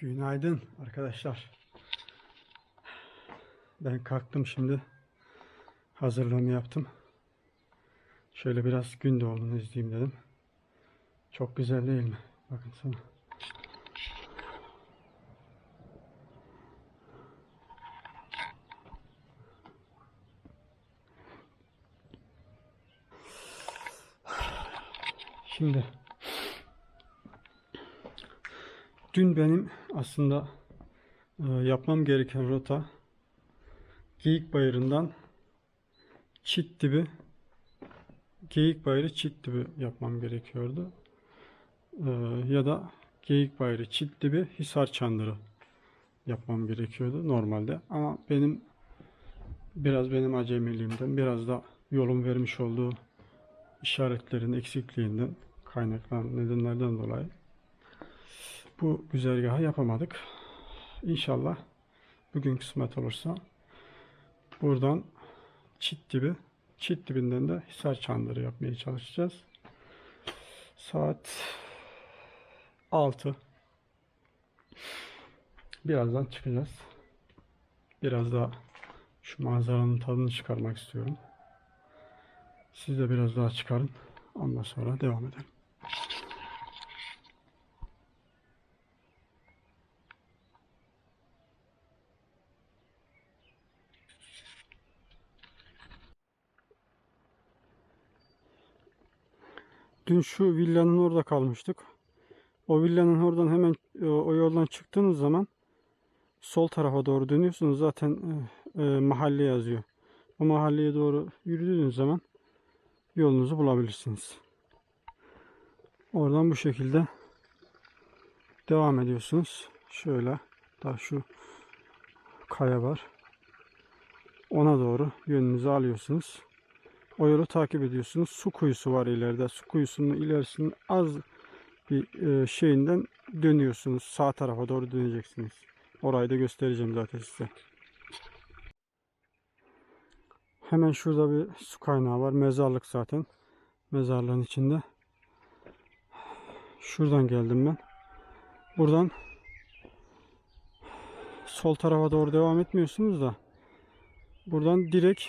Günaydın arkadaşlar. Ben kalktım şimdi. Hazırlığımı yaptım. Şöyle biraz gün doğumunu izleyeyim dedim. Çok güzel değil mi? Bakın sana. Şimdi dün benim aslında e, yapmam gereken rota Geyik Bayırı'ndan Çit dibi Geyik Bayırı Çit dibi yapmam gerekiyordu. E, ya da Geyik Bayırı Çit dibi Hisar Çandırı yapmam gerekiyordu normalde. Ama benim biraz benim acemiliğimden biraz da yolun vermiş olduğu işaretlerin eksikliğinden kaynaklanan nedenlerden dolayı bu güzergahı yapamadık. İnşallah bugün kısmet olursa buradan çit dibi, çit dibinden de Hisar Çandırı yapmaya çalışacağız. Saat 6. Birazdan çıkacağız. Biraz daha şu manzaranın tadını çıkarmak istiyorum. Siz de biraz daha çıkarın. Ondan sonra devam edelim. Dün şu villanın orada kalmıştık. O villanın oradan hemen e, o yoldan çıktığınız zaman sol tarafa doğru dönüyorsunuz. Zaten e, e, mahalle yazıyor. O mahalleye doğru yürüdüğünüz zaman yolunuzu bulabilirsiniz. Oradan bu şekilde devam ediyorsunuz. Şöyle daha şu kaya var. Ona doğru yönünüzü alıyorsunuz. O yolu takip ediyorsunuz. Su kuyusu var ileride. Su kuyusunun ilerisinin az bir e, şeyinden dönüyorsunuz. Sağ tarafa doğru döneceksiniz. Orayı da göstereceğim zaten size. Hemen şurada bir su kaynağı var. Mezarlık zaten. Mezarlığın içinde. Şuradan geldim ben. Buradan sol tarafa doğru devam etmiyorsunuz da buradan direkt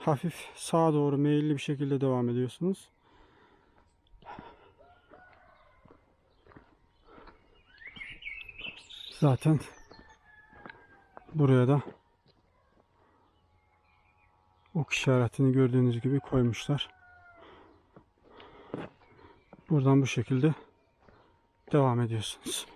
hafif sağa doğru meyilli bir şekilde devam ediyorsunuz. Zaten buraya da ok işaretini gördüğünüz gibi koymuşlar. Buradan bu şekilde devam ediyorsunuz.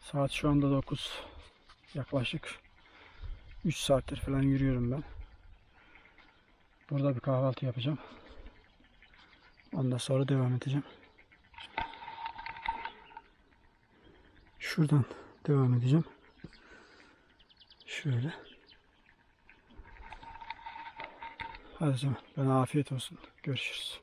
Saat şu anda 9. Yaklaşık 3 saattir falan yürüyorum ben. Burada bir kahvaltı yapacağım. Ondan sonra devam edeceğim. Şuradan devam edeceğim. Şöyle. Hadi canım. Bana afiyet olsun. Görüşürüz.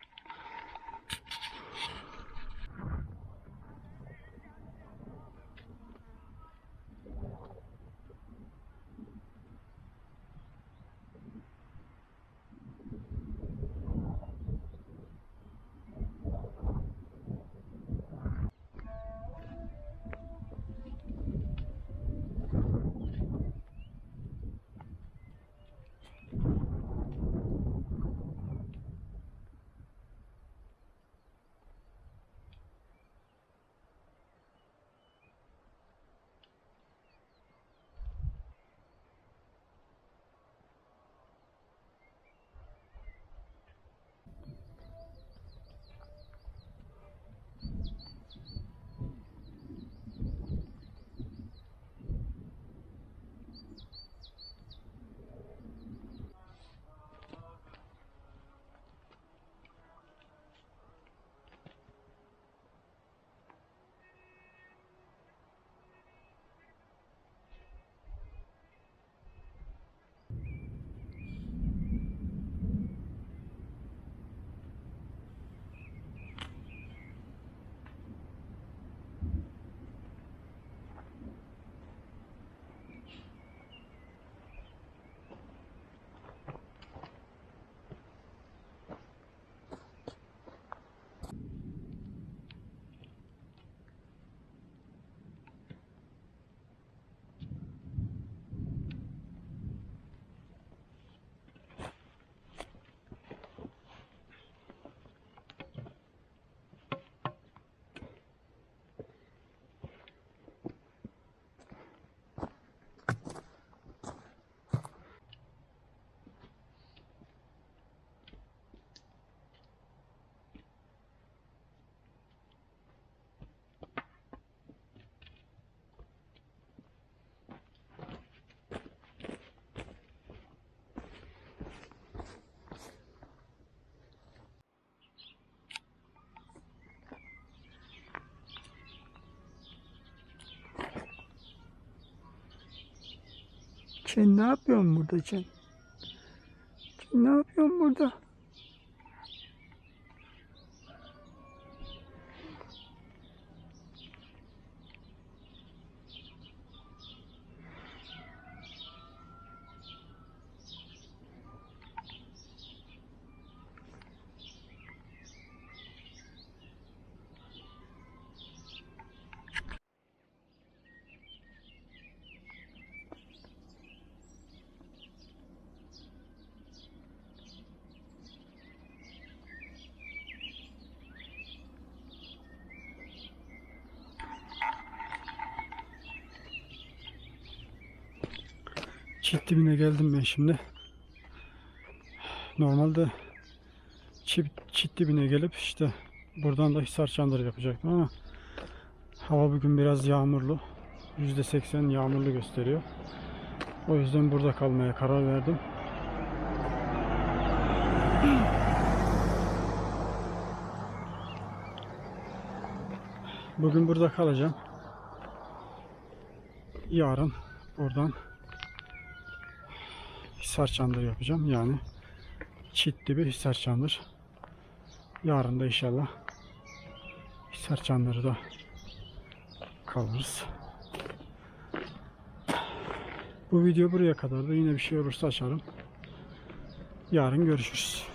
Sen ne yapıyorsun burada sen? Sen ne yapıyorsun burada? Çit dibine geldim ben şimdi. Normalde çit, çit dibine gelip işte buradan da Hisar Çandır yapacaktım ama hava bugün biraz yağmurlu. %80 yağmurlu gösteriyor. O yüzden burada kalmaya karar verdim. Bugün burada kalacağım. Yarın oradan Hisar Çandır yapacağım. Yani çit dibi Hisar Çandır. Yarın da inşallah Hisar Çandır'da kalırız. Bu video buraya kadardı. Yine bir şey olursa açarım. Yarın görüşürüz.